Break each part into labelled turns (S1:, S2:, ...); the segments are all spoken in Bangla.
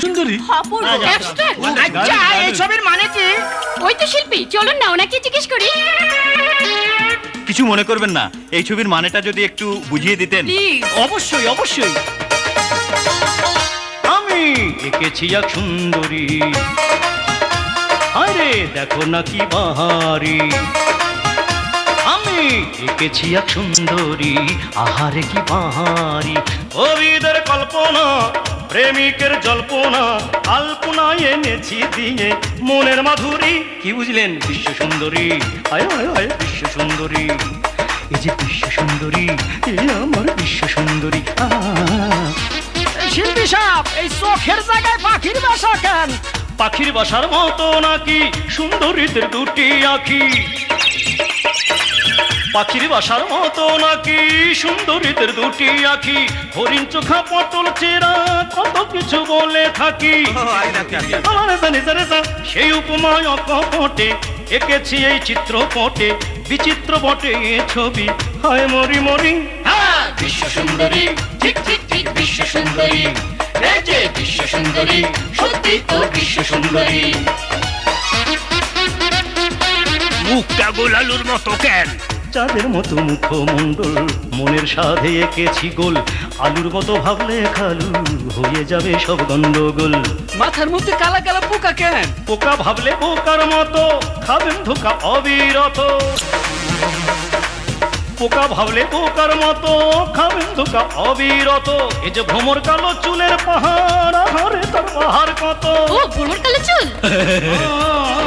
S1: সুন্দরী
S2: আচ্ছা এই ছবির মানে কি?
S3: ওই তো শিল্পী চলুন না ওনাকে জিজ্ঞেস করি।
S1: কিছু মনে করবেন না এই ছবির মানেটা যদি একটু বুঝিয়ে দিতেন।
S2: অবশ্যই অবশ্যই।
S4: আমি এঁকেছি এক সুন্দরী। আরে দেখো না কি বাহারি। আমি এঁকেছি এক সুন্দরী আহারে কি বাহারি। কবিদের কল্পনা প্রেমিকের জল্পনা আলপনা এনেছি দিয়ে। মনের মাধুরী, কি বুঝলেন? বিশ্ব সুন্দরী। আয় আয় আয়, বিশ্ব সুন্দরী। এই যে বিশ্ব সুন্দরী এ আমার বিশ্ব সুন্দরী।
S2: শিল্পী সাহেব, এই চোখের জায়গায় পাখির বাসা কেন?
S4: পাখির বাসার মতো নাকি সুন্দরীদের দুটি আখি? পাখির বাসার মতো নাকি? সুন্দরীদের দুটি আখি। হরিণ চোখা পটল চেরা কত কিছু বলে থাকি। আমার জানি জানে সেই উপমায় অকপটে। এঁকেছি এই চিত্রপটে বিচিত্র বটে এ ছবি। হায় মরি মরি।
S5: বিশ্ব সুন্দরী ঠিক ঠিক ঠিক বিশ্ব সুন্দরী। যে বিশ্ব সুন্দরী সত্যি তো বিশ্ব সুন্দরী।
S2: মুখটা গোলালুর মতো কেন?
S4: চাঁদের মতো মুখমণ্ডল মনের সাধে এঁকেছি গোল। আলুর মতো ভাবলে খালু হয়ে যাবে সব গন্ডগোল।
S2: মাথার মধ্যে কালা কালা পোকা কেন?
S4: পোকা ভাবলে পোকার মতো খাবেন ধোকা অবিরত। পোকা ভাবলে পোকার মতো খাবেন ধোকা অবিরত। এই যে ভ্রমর কালো চুলের পাহাড় আহারে তার পাহাড় কত।
S3: ও ভ্রমর কালো চুল?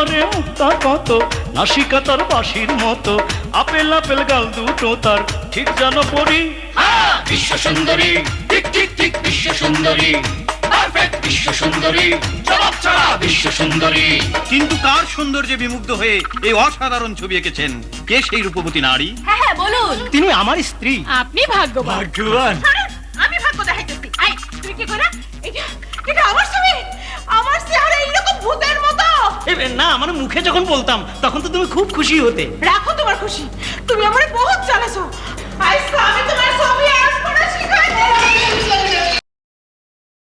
S4: ঝরে মুক্তা কত? নাসিকা তার বাঁশির মতো। আপেল আপেল গাল দুটো তার। ঠিক যেন পড়ি।
S5: বিশ্ব সুন্দরী। ঠিক ঠিক ঠিক বিশ্ব সুন্দরী। পারফেক্ট বিশ্ব সুন্দরী। জবাব ছাড়া বিশ্ব সুন্দরী।
S1: কিন্তু কার সৌন্দর্যে বিমুগ্ধ হয়ে এই অসাধারণ ছবি এঁকেছেন? কে সেই রূপবতী নারী?
S6: হ্যাঁ হ্যাঁ বলুন।
S2: তিনি আমার স্ত্রী।
S3: আপনি ভাগ্যবান।
S1: ভাগ্যবান।
S6: আমি ভাগ্য দেখাইতেছি। আই তুই কি করে এটা এটা আমার ছবি?
S2: না মানে মুখে যখন বলতাম, তখন তো তুমি খুব খুশি হতে।
S6: রাখো তোমার খুশি। তুমি আমার বহুত জ্বালাছো আইসা আমি